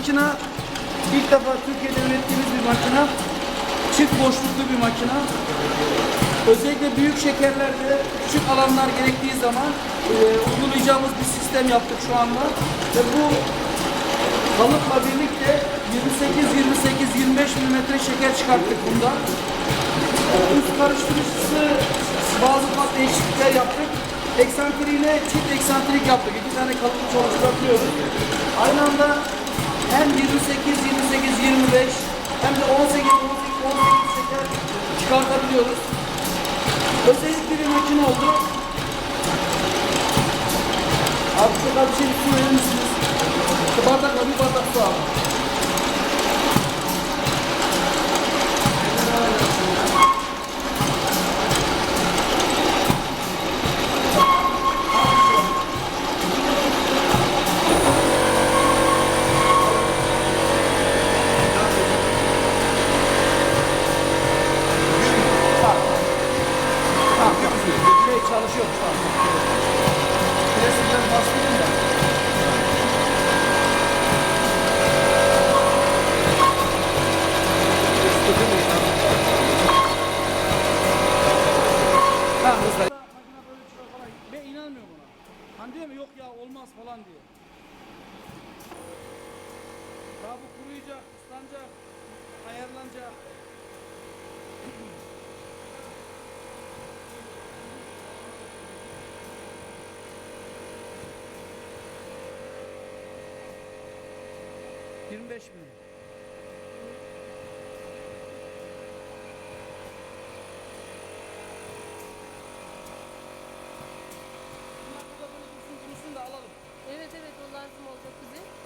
makina. İlk defa Türkiye'de ürettiğimiz bir makina. Çift boşluklu bir makina. Özellikle büyük şekerlerde küçük alanlar gerektiği zaman e, uygulayacağımız bir sistem yaptık şu anda. Ve bu kalıpla birlikte 28, 28, 25 milimetre şeker çıkarttık bundan. Üst karıştırıcısı bazı ufak değişiklikler yaptık. Eksantriğine çift eksantrik yaptık. İki tane kalıplı çalıştırabiliyoruz. Aynı anda hem 28, 28, 25 hem de 18, 18, 18 şeker çıkartabiliyoruz. Özellikle bir makine oldu. Az bir şey verir misiniz? Bardakla bir bardak su abi. Tamam. Şey çalışıyor şu an. Biraz bastırın da. Ha hızla. Ben inanmıyorum ona. Hani diyor mu yok ya olmaz falan diyor. Daha bu kuruyacak, ıslanacak, ayarlanacak. Yirmi beş bin. Bunlar burada böyle dursun, kurusun da alalım. Evet evet o lazım olacak bize.